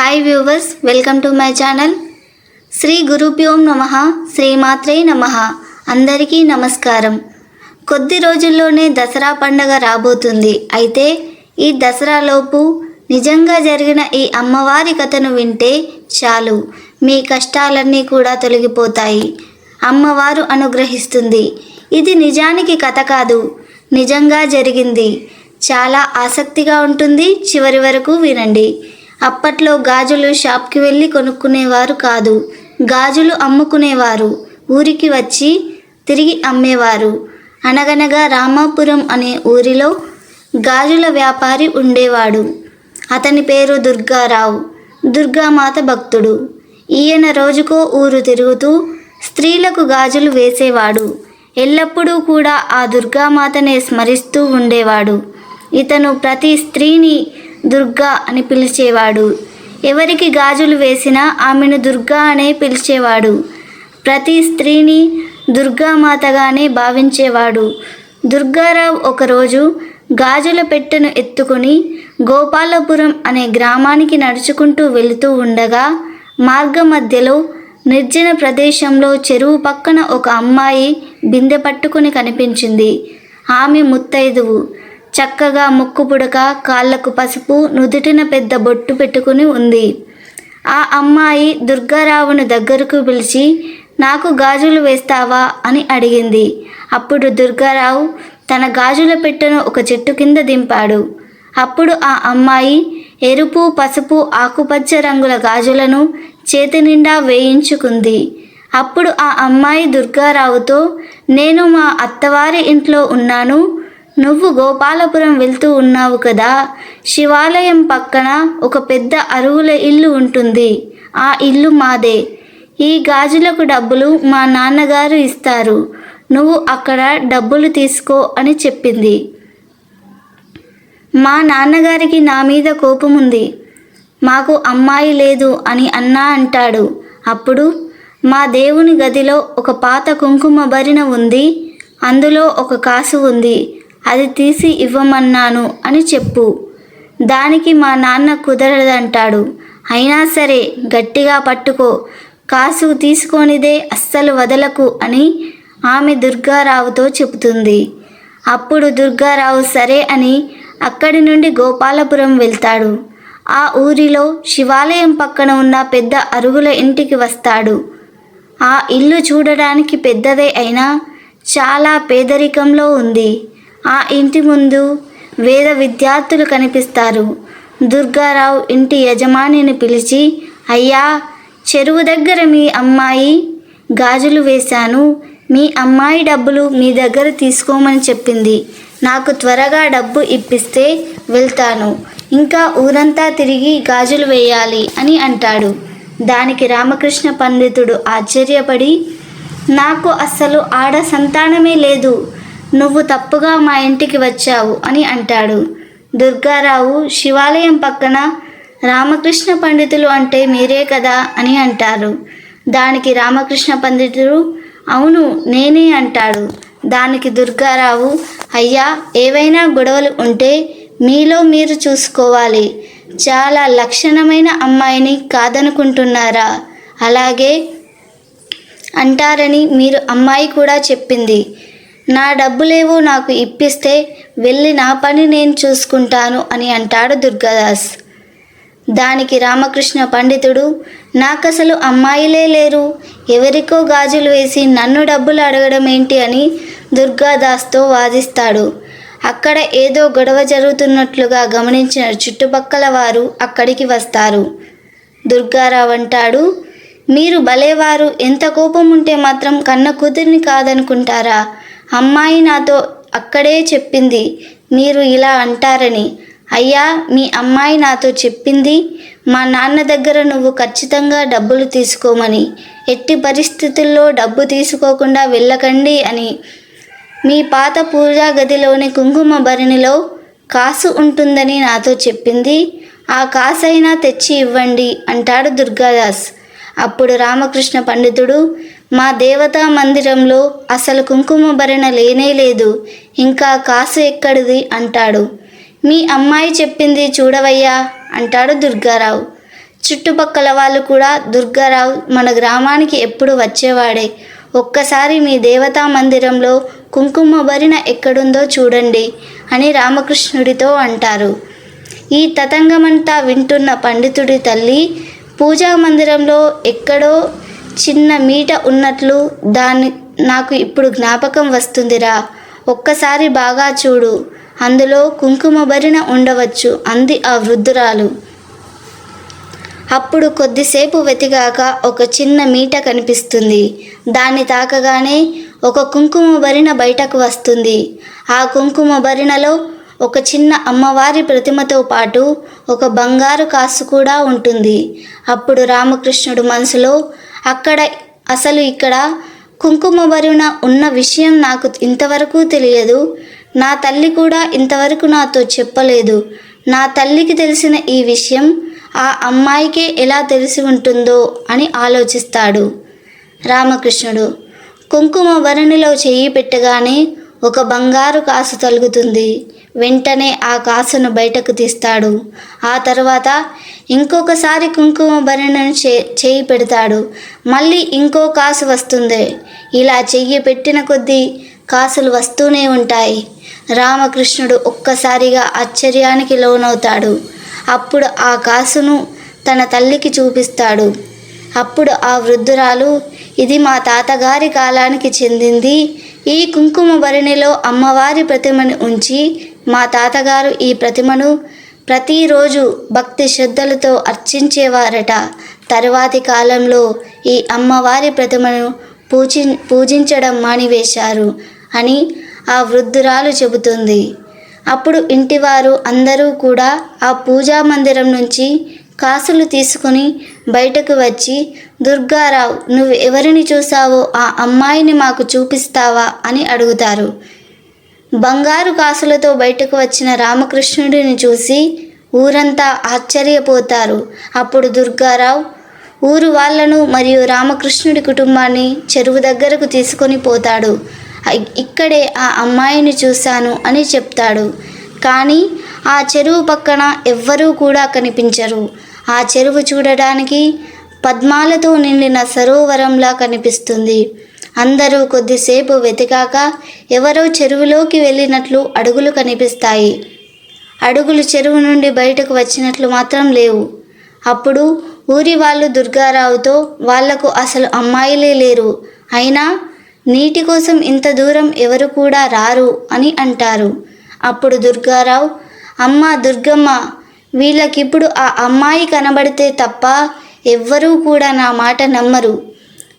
Hi viewers welcome to my channel Shri గురుభ్యోం నమ శ్రీమాత్రే నమ. అందరికీ నమస్కారం. కొద్ది రోజుల్లోనే దసరా పండగ రాబోతుంది. అయితే ఈ దసరాలోపు నిజంగా జరిగిన ఈ అమ్మవారి కథను వింటే చాలు. మీ కష్టాలన్నీ కూడా తొలగిపోతాయి. అమ్మవారు అనుగ్రహిస్తుంది. ఇది నిజానికి కథ కాదు. నిజంగా జరిగింది. చాలా ఆసక్తిగా ఉంటుంది. చివరి వరకు వినండి. అప్పట్లో గాజులు షాప్కి వెళ్ళి కొనుక్కునేవారు కాదు. గాజులు అమ్ముకునేవారు. ఊరికి వచ్చి తిరిగి అమ్మేవారు. అనగనగా రామాపురం అనే ఊరిలో గాజుల వ్యాపారి ఉండేవాడు. అతని పేరు దుర్గారావు. దుర్గామాత భక్తుడు. ఈయన రోజుకో ఊరు తిరుగుతూ స్త్రీలకు గాజులు వేసేవాడు. ఎల్లప్పుడూ కూడా ఆ దుర్గామాతనే స్మరిస్తూ ఉండేవాడు. ఇతను ప్రతి స్త్రీని దుర్గా అని పిలిచేవాడు. ఎవరికి గాజులు వేసినా ఆమెను దుర్గా అనే పిలిచేవాడు. ప్రతి స్త్రీని దుర్గామాతగానే భావించేవాడు. దుర్గారావు ఒకరోజు గాజుల పెట్టెను ఎత్తుకుని గోపాలపురం అనే గ్రామానికి నడుచుకుంటూ వెళుతూ ఉండగా మార్గ మధ్యలో నిర్జన ప్రదేశంలో చెరువు పక్కన ఒక అమ్మాయి బిందె పట్టుకుని కనిపించింది. ఆమె ముత్తైదువు. చక్కగా ముక్కు పుడక కాళ్ళకు పసుపు నుదుటిన పెద్ద బొట్టు పెట్టుకుని ఉంది. ఆ అమ్మాయి దుర్గారావును దగ్గరకు పిలిచి నాకు గాజులు వేస్తావా? అని అడిగింది. అప్పుడు దుర్గారావు తన గాజుల పెట్టెను ఒక చెట్టు కింద దింపాడు. అప్పుడు ఆ అమ్మాయి ఎరుపు పసుపు ఆకుపచ్చ రంగుల గాజులను చేతి నిండా వేయించుకుంది. అప్పుడు ఆ అమ్మాయి దుర్గారావుతో నేను మా అత్తవారి ఇంట్లో ఉన్నాను. నువ్వు గోపాలపురం వెళ్తూ ఉన్నావు కదా. శివాలయం పక్కన ఒక పెద్ద అరువుల ఇల్లు ఉంటుంది. ఆ ఇల్లు మాదే. ఈ గాజులకు డబ్బులు మా నాన్నగారు ఇస్తారు. నువ్వు అక్కడ డబ్బులు తీసుకో అని చెప్పింది. మా నాన్నగారికి నా మీద కోపం ఉంది. మాకు అమ్మాయి లేదు అని అన్నా అంటాడు. అప్పుడు మా దేవుని గదిలో ఒక పాత కుంకుమ భరిన ఉంది. అందులో ఒక కాసు ఉంది. అది తీసి ఇవ్వమన్నాను అని చెప్పు. దానికి మా నాన్న కుదరదంటాడు. అయినా సరే గట్టిగా పట్టుకో. కాసు తీసుకొనిదే అస్సలు వదలకు అని ఆమె దుర్గారావుతో చెబుతుంది. అప్పుడు దుర్గారావు సరే అని అక్కడి నుండి గోపాలపురం వెళ్తాడు. ఆ ఊరిలో శివాలయం పక్కన ఉన్న పెద్ద అరుగుల ఇంటికి వస్తాడు. ఆ ఇల్లు చూడడానికి పెద్దదే అయినా చాలా పేదరికంలో ఉంది. ఆ ఇంటి ముందు వేద విద్యార్థులు కనిపిస్తారు. దుర్గారావు ఇంటి యజమానిని పిలిచి అయ్యా చెరువు దగ్గర మీ అమ్మాయి గాజులు వేశాను. మీ అమ్మాయి డబ్బులు మీ దగ్గర తీసుకోమని చెప్పింది. నాకు త్వరగా డబ్బు ఇప్పిస్తే వెళ్తాను. ఇంకా ఊరంతా తిరిగి గాజులు వేయాలి అని అంటాడు. దానికి రామకృష్ణ పండితుడు ఆశ్చర్యపడి నాకు అస్సలు ఆడ సంతానమే లేదు. నువ్వు తప్పుగా మా ఇంటికి వచ్చావు అని అంటాడు. దుర్గారావు శివాలయం పక్కన రామకృష్ణ పండితులు అంటే మీరే కదా అని అంటారు. దానికి రామకృష్ణ పండితుడు అవును నేనే అంటాడు. దానికి దుర్గారావు అయ్యా ఏవైనా గొడవలు ఉంటే మీలో మీరు చూసుకోవాలి. చాలా లక్షణమైన అమ్మాయిని కాదనుకుంటున్నారా? అలాగే అంటారని మీరు అమ్మాయి కూడా చెప్పింది. నా డబ్బులేవో నాకు ఇప్పిస్తే వెళ్ళి నా పని నేను చూసుకుంటాను అని అంటాడు దుర్గాదాస్. దానికి రామకృష్ణ పండితుడు నాకసలు అమ్మాయిలే లేరు. ఎవరికో గాజులు వేసి నన్ను డబ్బులు అడగడం ఏంటి అని దుర్గాదాస్తో వాదిస్తాడు. అక్కడ ఏదో గొడవ జరుగుతున్నట్లుగా గమనించిన చుట్టుపక్కల వారు అక్కడికి వస్తారు. దుర్గారావు అంటాడు మీరు భలేవారు ఎంత కోపం ఉంటే మాత్రం కన్న కూతురిని కాదనుకుంటారా? అమ్మాయి నాతో అక్కడే చెప్పింది మీరు ఇలా అంటారని. అయ్యా మీ అమ్మాయి నాతో చెప్పింది మా నాన్న దగ్గర నువ్వు ఖచ్చితంగా డబ్బులు తీసుకోమని. ఎట్టి పరిస్థితుల్లో డబ్బు తీసుకోకుండా వెళ్ళకండి అని. మీ పాత పూజా గదిలోని కుంకుమ భరిణిలో కాసు ఉంటుందని నాతో చెప్పింది ఆ కాసైనా తెచ్చి ఇవ్వండి అంటాడు దుర్గాదాస్. అప్పుడు రామకృష్ణ పండితుడు మా దేవతా మందిరంలో అసలు కుంకుమ భరణ లేనే లేదు. ఇంకా కాసు ఎక్కడిది? అంటాడు. మీ అమ్మాయి చెప్పింది చూడవయ్యా అంటాడు దుర్గారావు. చుట్టుపక్కల వాళ్ళు కూడా దుర్గారావు మన గ్రామానికి ఎప్పుడు వచ్చేవాడే. ఒక్కసారి మీ దేవతా మందిరంలో కుంకుమ భరిణ ఎక్కడుందో చూడండి అని రామకృష్ణుడితో అంటారు. ఈ తతంగమంతా వింటున్న పండితుడి తల్లి పూజా మందిరంలో ఎక్కడో చిన్న మీట ఉన్నట్లు దాన్ని నాకు ఇప్పుడు జ్ఞాపకం వస్తుందిరా. ఒక్కసారి బాగా చూడు. అందులో కుంకుమ భరిణ ఉండవచ్చు అంది ఆ వృద్ధురాలు. అప్పుడు కొద్దిసేపు వెతిగాక ఒక చిన్న మీట కనిపిస్తుంది. దాన్ని తాకగానే ఒక కుంకుమ భరిణ బయటకు వస్తుంది. ఆ కుంకుమ భరిణలో ఒక చిన్న అమ్మవారి ప్రతిమతో పాటు ఒక బంగారు కాసు కూడా ఉంటుంది. అప్పుడు రామకృష్ణుడు మనసులో అక్కడ అసలు ఇక్కడ కుంకుమ బరువున ఉన్న విషయం నాకు ఇంతవరకు తెలియదు. నా తల్లి కూడా ఇంతవరకు నాతో చెప్పలేదు. నా తల్లికి తెలిసిన ఈ విషయం ఆ అమ్మాయికే ఎలా తెలిసి ఉంటుందో అని ఆలోచిస్తాడు రామకృష్ణుడు. కుంకుమ భరణిలో చెయ్యి పెట్టగానే ఒక బంగారు కాసు తలుగుతుంది. వెంటనే ఆ కాసును బయటకు తీస్తాడు. ఆ తర్వాత ఇంకొకసారి కుంకుమ భరణను చే చేయి పెడతాడు. మళ్ళీ ఇంకో కాసు వస్తుంది. ఇలా చెయ్యి పెట్టిన కొద్దీ కాసులు వస్తూనే ఉంటాయి. రామకృష్ణుడు ఒక్కసారిగా ఆశ్చర్యానికి లోనవుతాడు. అప్పుడు ఆ కాసును తన తల్లికి చూపిస్తాడు. అప్పుడు ఆ వృద్ధురాలు ఇది మా తాతగారి కాలానికి చెందింది. ఈ కుంకుమ భరణిలో అమ్మవారి ప్రతిమను ఉంచి మా తాతగారు ఈ ప్రతిమను ప్రతిరోజు భక్తి శ్రద్ధలతో అర్చించేవారట. తరువాతి కాలంలో ఈ అమ్మవారి ప్రతిమను పూజి పూజించడం మానివేశారు అని ఆ వృద్ధురాలు చెబుతుంది. అప్పుడు ఇంటివారు అందరూ కూడా ఆ పూజా మందిరం నుంచి కాసులు తీసుకుని బయటకు వచ్చి దుర్గారావు నువ్వు ఎవరిని చూసావో ఆ అమ్మాయిని మాకు చూపిస్తావా? అని అడుగుతారు. బంగారు కాసులతో బయటకు వచ్చిన రామకృష్ణుడిని చూసి ఊరంతా ఆశ్చర్యపోతారు. అప్పుడు దుర్గారావు ఊరు వాళ్ళను మరియు రామకృష్ణుడి కుటుంబాన్ని చెరువు దగ్గరకు తీసుకొని పోతాడు. ఇక్కడే ఆ అమ్మాయిని చూశాను అని చెప్తాడు. కానీ ఆ చెరువు పక్కన ఎవ్వరూ కూడా కనిపించరు. ఆ చెరువు చూడడానికి పద్మాలతో నిండిన సరోవరంలా కనిపిస్తుంది. అందరూ కొద్దిసేపు వెతికాక ఎవరో చెరువులోకి వెళ్ళినట్లు అడుగులు కనిపిస్తాయి. అడుగులు చెరువు నుండి బయటకు వచ్చినట్లు మాత్రం లేవు. అప్పుడు ఊరి వాళ్ళు దుర్గారావుతో వాళ్ళకు అసలు అమ్మాయిలే లేరు. అయినా నీటి కోసం ఇంత దూరం ఎవరు కూడా రారు అని అంటారు. అప్పుడు దుర్గారావు అమ్మ దుర్గమ్మ వీళ్ళకిప్పుడు ఆ అమ్మాయి కనబడితే తప్ప ఎవ్వరూ కూడా నా మాట నమ్మరు.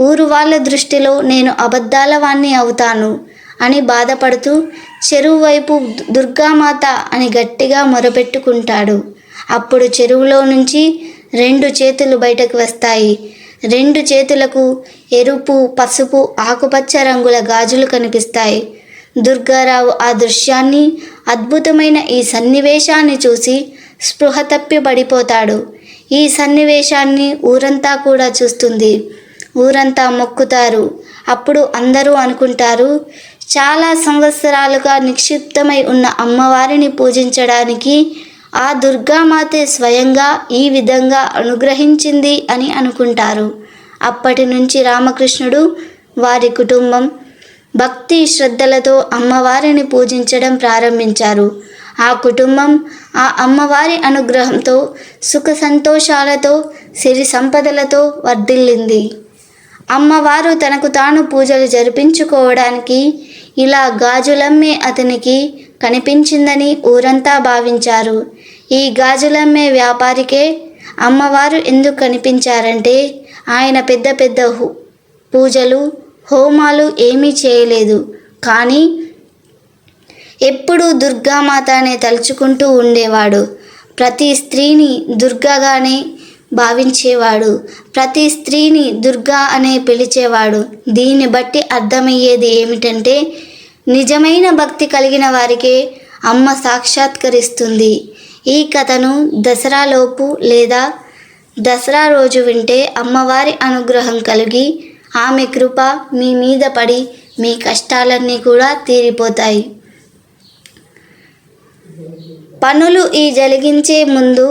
ఊరు వాళ్ళ దృష్టిలో నేను అబద్ధాల వాణ్ణి అవుతాను అని బాధపడుతూ చెరువు వైపు దుర్గామాత అని గట్టిగా మొరపెట్టుకుంటాడు. అప్పుడు చెరువులో నుంచి రెండు చేతులు బయటకు వస్తాయి. రెండు చేతులకు ఎరుపు పసుపు ఆకుపచ్చ రంగుల గాజులు కనిపిస్తాయి. దుర్గారావు ఆ దృశ్యాన్ని అద్భుతమైన ఈ సన్నివేశాన్ని చూసి స్పృహ తప్పి పడిపోతాడు. ఈ సన్నివేశాన్ని ఊరంతా కూడా చూస్తుంది. ఊరంతా మొక్కుతారు. అప్పుడు అందరూ అనుకుంటారు చాలా సంవత్సరాలుగా నిక్షిప్తమై ఉన్న అమ్మవారిని పూజించడానికి ఆ దుర్గామాతే స్వయంగా ఈ విధంగా అనుగ్రహించింది అని అనుకుంటారు. అప్పటి నుంచి రామకృష్ణుడు వారి కుటుంబం భక్తి శ్రద్ధలతో అమ్మవారిని పూజించడం ప్రారంభించారు. ఆ కుటుంబం ఆ అమ్మవారి అనుగ్రహంతో సుఖ సంతోషాలతో సిరి సంపదలతో వర్ధిల్లింది. అమ్మవారు తనకు తాను పూజలు జరిపించుకోవడానికి ఇలా గాజులమ్మే అతనికి కనిపించిందని ఊరంతా భావించారు. ఈ గాజులమ్మే వ్యాపారికే అమ్మవారు ఎందుకు కనిపించారంటే ఆయన పెద్ద పెద్ద హు- పూజలు హోమాలు ఏమీ చేయలేదు. కానీ ఎప్పుడూ దుర్గామాతనే తలుచుకుంటూ ఉండేవాడు. ప్రతి స్త్రీని దుర్గాగానే భావించేవాడు. ప్రతి స్త్రీని దుర్గా అనే పిలిచేవాడు. దీన్ని బట్టి అర్థమయ్యేది ఏమిటంటే నిజమైన భక్తి కలిగిన వారికే అమ్మ సాక్షాత్కరిస్తుంది. ఈ కథను దసరాలోపు లేదా దసరా రోజు వింటే అమ్మవారి అనుగ్రహం కలిగి ఆమె కృప మీ మీద పడి మీ కష్టాలన్నీ కూడా తీరిపోతాయి. పనులు ఈ జరిగించే ముందు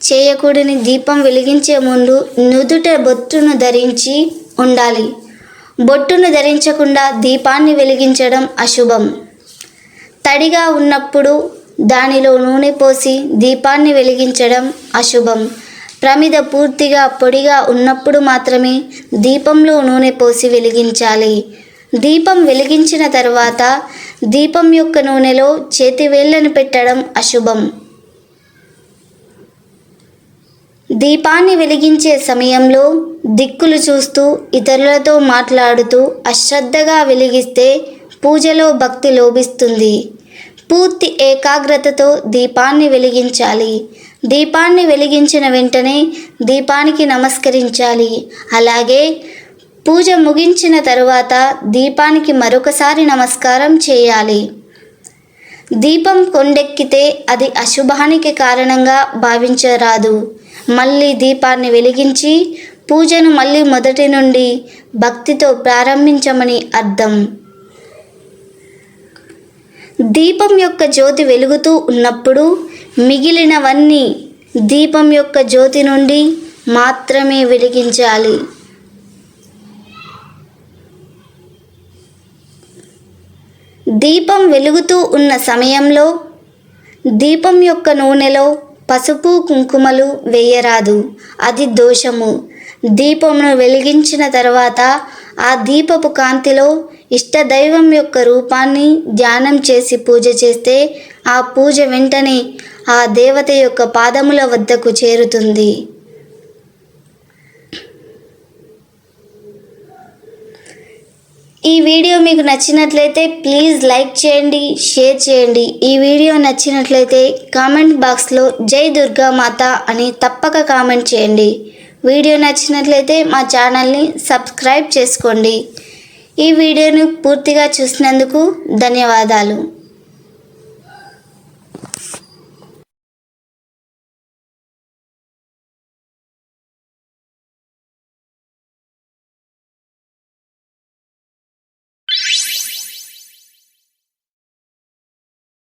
చేయకూడని దీపం వెలిగించే ముందు నుదుట బొట్టును ధరించి ఉండాలి. బొట్టును ధరించకుండా దీపాన్ని వెలిగించడం అశుభం. తడిగా ఉన్నప్పుడు దానిలో నూనె పోసి దీపాన్ని వెలిగించడం అశుభం. ప్రమిద పూర్తిగా పొడిగా ఉన్నప్పుడు మాత్రమే దీపంలో నూనె పోసి వెలిగించాలి. దీపం వెలిగించిన తర్వాత దీపం యొక్క నూనెలో చేతివేళ్ళను పెట్టడం అశుభం. దీపాన్ని వెలిగించే సమయంలో దిక్కులు చూస్తూ ఇతరులతో మాట్లాడుతూ అశ్రద్ధగా వెలిగిస్తే పూజలో భక్తి లోభిస్తుంది. పూర్తి ఏకాగ్రతతో దీపాన్ని వెలిగించాలి. దీపాన్ని వెలిగించిన వెంటనే దీపానికి నమస్కరించాలి. అలాగే పూజ ముగించిన తరువాత దీపానికి మరొకసారి నమస్కారం చేయాలి. దీపం కొండెక్కితే అది అశుభానికి కారణంగా భావించరాదు. మళ్ళీ దీపాన్ని వెలిగించి పూజను మళ్ళీ మొదటి నుండి భక్తితో ప్రారంభించమని అర్థం. దీపం యొక్క జ్యోతి వెలుగుతూ ఉన్నప్పుడు మిగిలినవన్నీ దీపం యొక్క జ్యోతి నుండి మాత్రమే వెలిగించాలి. దీపం వెలుగుతూ ఉన్న సమయంలో దీపం యొక్క నూనెలో పసుపు కుంకుమలు వేయరాదు. అది దోషము. దీపమును వెలిగించిన తర్వాత ఆ దీపపు కాంతిలో ఇష్టదైవం యొక్క రూపాన్ని ధ్యానం చేసి పూజ చేస్తే ఆ పూజ వెంటనే ఆ దేవత యొక్క పాదముల వద్దకు చేరుతుంది. ఈ వీడియో మీకు నచ్చినట్లయితే ప్లీజ్ లైక్ చేయండి షేర్ చేయండి. ఈ వీడియో నచ్చినట్లయితే కామెంట్ బాక్స్లో జై దుర్గా మాత అని తప్పక కామెంట్ చేయండి. వీడియో నచ్చినట్లయితే మా ఛానల్ని సబ్స్క్రైబ్ చేసుకోండి. ఈ వీడియోను పూర్తిగా చూసినందుకు ధన్యవాదాలు.